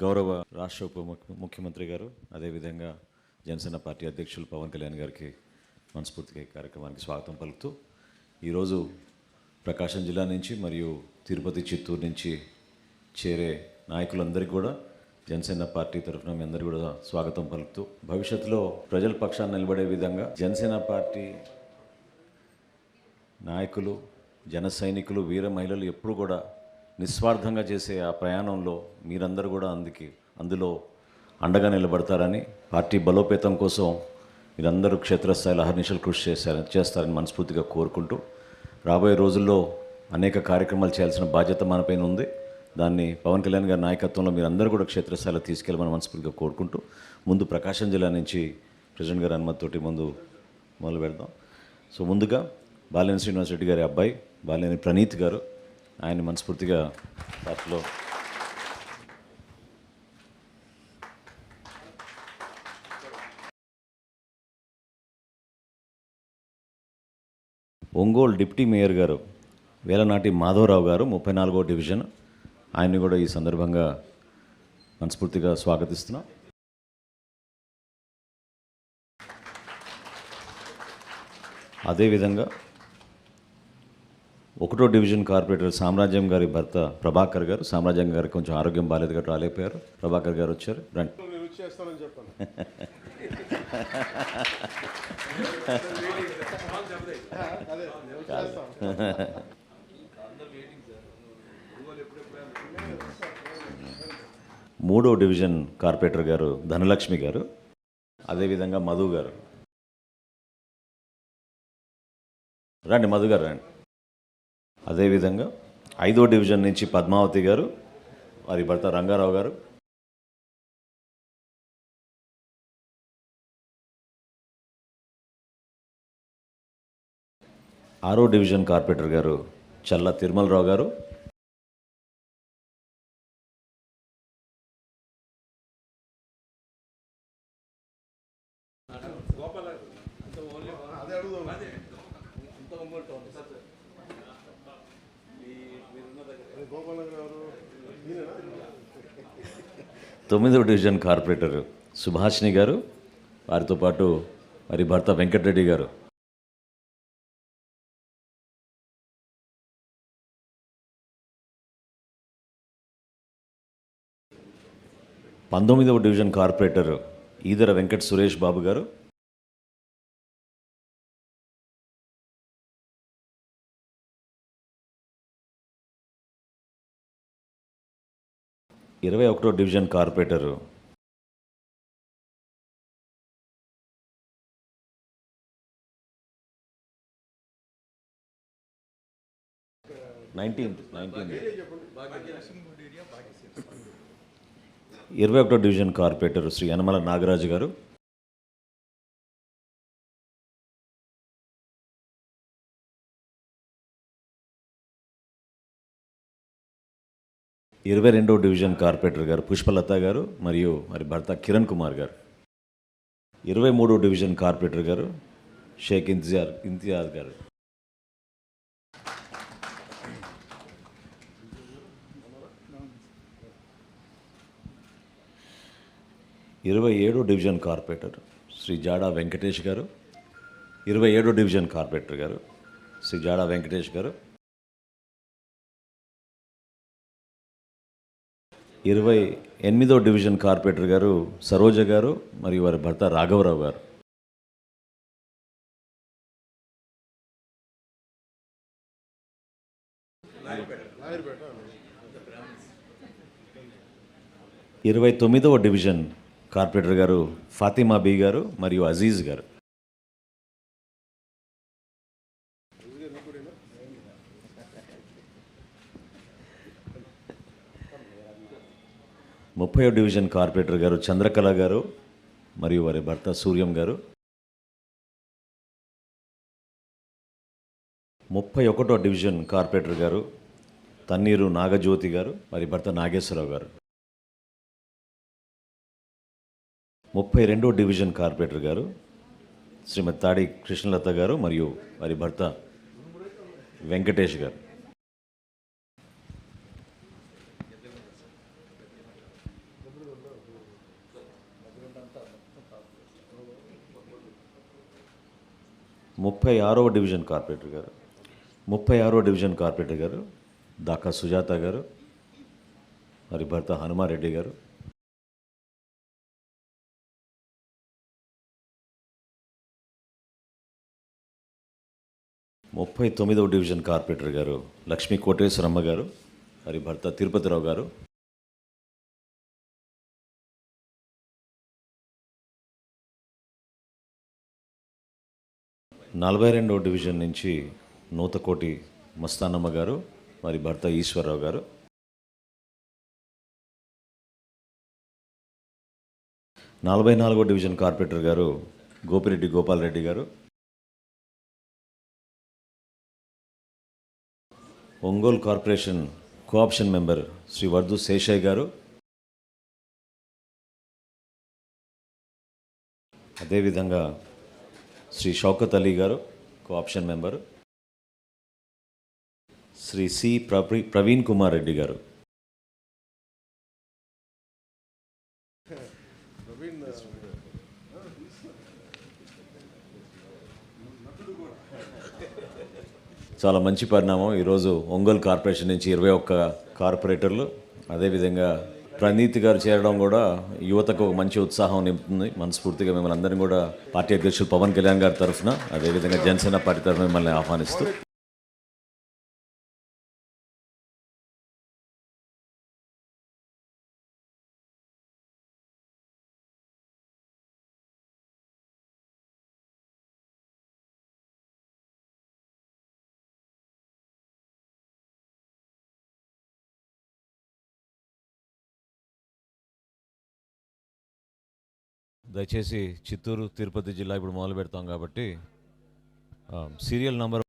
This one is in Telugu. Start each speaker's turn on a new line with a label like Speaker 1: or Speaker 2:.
Speaker 1: గౌరవ రాష్ట్ర ఉప ముఖ్యమంత్రి గారు అదేవిధంగా జనసేన పార్టీ అధ్యక్షులు పవన్ కళ్యాణ్ గారికి మనస్ఫూర్తిగా ఈ కార్యక్రమానికి స్వాగతం పలుకుతూ ఈరోజు ప్రకాశం జిల్లా నుంచి మరియు తిరుపతి చిత్తూరు నుంచి చేరే నాయకులందరికీ కూడా జనసేన పార్టీ తరఫున మీ అందరికీ కూడా స్వాగతం పలుకుతూ భవిష్యత్తులో ప్రజల పక్షాన్ని నిలబడే విధంగా జనసేన పార్టీ నాయకులు జన సైనికులు వీర మహిళలు ఎప్పుడు కూడా నిస్వార్థంగా చేసే ఆ ప్రయాణంలో మీరందరూ కూడా అందుకే అందులో అండగా నిలబడతారని పార్టీ బలోపేతం కోసం మీరందరూ క్షేత్రస్థాయిలో అహర్నిశలు కృషి చేశారని చేస్తారని మనస్ఫూర్తిగా కోరుకుంటూ రాబోయే రోజుల్లో అనేక కార్యక్రమాలు చేయాల్సిన బాధ్యత మనపైన ఉంది. దాన్ని పవన్ కళ్యాణ్ గారి నాయకత్వంలో మీరందరూ కూడా క్షేత్రస్థాయిలో తీసుకెళ్ళమని మనస్ఫూర్తిగా కోరుకుంటూ ముందు ప్రకాశం జిల్లా నుంచి ప్రెసిడెంట్ గారి అనుమతితోటి ముందు మొదలు పెడదాం. సో ముందుగా బాలినేని శ్రీనివాస్ రెడ్డి గారి అబ్బాయి బాలినేని ప్రణీత్ గారు ఆయన మనస్ఫూర్తిగా పార్టీలో ఒంగోలు డిప్యూటీ మేయర్ గారు వేలనాటి మాధవరావు గారు ముప్పై నాలుగో డివిజన్. ఆయన్ని కూడా ఈ సందర్భంగా మనస్ఫూర్తిగా స్వాగతిస్తున్నాం. అదేవిధంగా ఒకటో డివిజన్ కార్పొరేటర్ సామ్రాజ్యం గారి భర్త ప్రభాకర్ గారు సామ్రాజ్యం గారికి కొంచెం ఆరోగ్యం బాగాలేదు కాబట్టి రాలేకపోయారు ప్రభాకర్ గారు వచ్చారు. రండి. మూడో డివిజన్ కార్పొరేటర్ గారు ధనలక్ష్మి గారు అదేవిధంగా మధు గారు. రండి మధు గారు రండి. అదేవిధంగా ఐదో డివిజన్ నుంచి పద్మావతి గారు వారి భర్త రంగారావు గారు. ఆరో డివిజన్ కార్పొరేటర్ గారు చల్ల తిరుమలరావు గారు.
Speaker 2: తొమ్మిదవ
Speaker 1: తొమ్మిదో డివిజన్ కార్పొరేటర్ సుభాషిణి గారు వారితో పాటు వారి భర్త వెంకటరెడ్డి గారు. పంతొమ్మిదవ డివిజన్ కార్పొరేటర్ ఈదర వెంకట సురేష్ బాబు గారు ఇరవై ఒకటో డివిజన్ కార్పొరేటరు. Nineteenth nineteenth. ఇరవై ఒకటో డివిజన్ కార్పొరేటర్ శ్రీ యనమల నాగరాజు గారు. ఇరవై రెండో డివిజన్ కార్పొరేటర్ గారు పుష్పలత గారు మరియు మరి భర్త కిరణ్ కుమార్ గారు. ఇరవై మూడో డివిజన్ కార్పొరేటర్ గారు షేక్ ఇంతిజార్ ఇంతియాజ్ గారు. ఇరవై ఏడో డివిజన్ కార్పొరేటర్ శ్రీ జాడా వెంకటేష్ గారు. ఇరవై ఏడో డివిజన్ కార్పొరేటర్ గారు శ్రీ జాడా వెంకటేష్ గారు. ఇరవై ఎనిమిదో డివిజన్ కార్పొరేటర్ గారు సరోజ గారు మరియు వారి భర్త రాఘవరావు గారు. ఇరవై తొమ్మిదవ డివిజన్ కార్పొరేటర్ గారు ఫాతిమా బీ గారు మరియు అజీజ్ గారు. ముప్పై డివిజన్ కార్పొరేటర్ గారు చంద్రకళ గారు మరియు వారి భర్త సూర్యం గారు. ముప్పై ఒకటో డివిజన్ కార్పొరేటర్ గారు తన్నీరు నాగజ్యోతి గారు వారి భర్త నాగేశ్వరరావు గారు. ముప్పై రెండో డివిజన్ కార్పొరేటర్ గారు శ్రీమతి తాడి కృష్ణలత గారు మరియు వారి భర్త వెంకటేష్ గారు. ముప్పై ఆరవ డివిజన్ కార్పొరేటర్ గారు. ముప్పై ఆరవ డివిజన్ కార్పొరేటర్ గారు దాకా సుజాత గారు మరి భర్త హనుమారెడ్డి గారు. ముప్పై తొమ్మిదవ డివిజన్ కార్పొరేటర్ గారు లక్ష్మీ కోటేశ్వరమ్మ గారు మరి భర్త తిరుపతిరావు గారు. నలభై రెండవ డివిజన్ నుంచి నూతకోటి మస్తానమ్మ గారు మరి భర్త ఈశ్వరరావు గారు. నలభై నాలుగో division corporator garu Gopireddy Gopalareddy garu. Ongole corporation cooption member Shri Vardhu Seshaiah garu. అదేవిధంగా Shri Shaukat Ali garu cooption member Shri C Pravi Praveen Kumar Reddy గారు. చాలా మంచి పరిణామం. ఈరోజు ఒంగోలు కార్పొరేషన్ నుంచి ఇరవై ఒక్క కార్పొరేటర్లు అదేవిధంగా ప్రణీత్ గారు చేరడం కూడా యువతకు ఒక మంచి ఉత్సాహం నింపుతుంది. మనస్ఫూర్తిగా మిమ్మల్ని అందరినీ కూడా పార్టీ అధ్యక్షులు పవన్ కళ్యాణ్ గారి తరఫున అదేవిధంగా జనసేన పార్టీ తరఫున మిమ్మల్ని ఆహ్వానిస్తూ దయచేసి చిత్తూరు తిరుపతి జిల్లా ఇప్పుడు మొదలు పెడతాం కాబట్టి ఆ, సీరియల్ నంబర్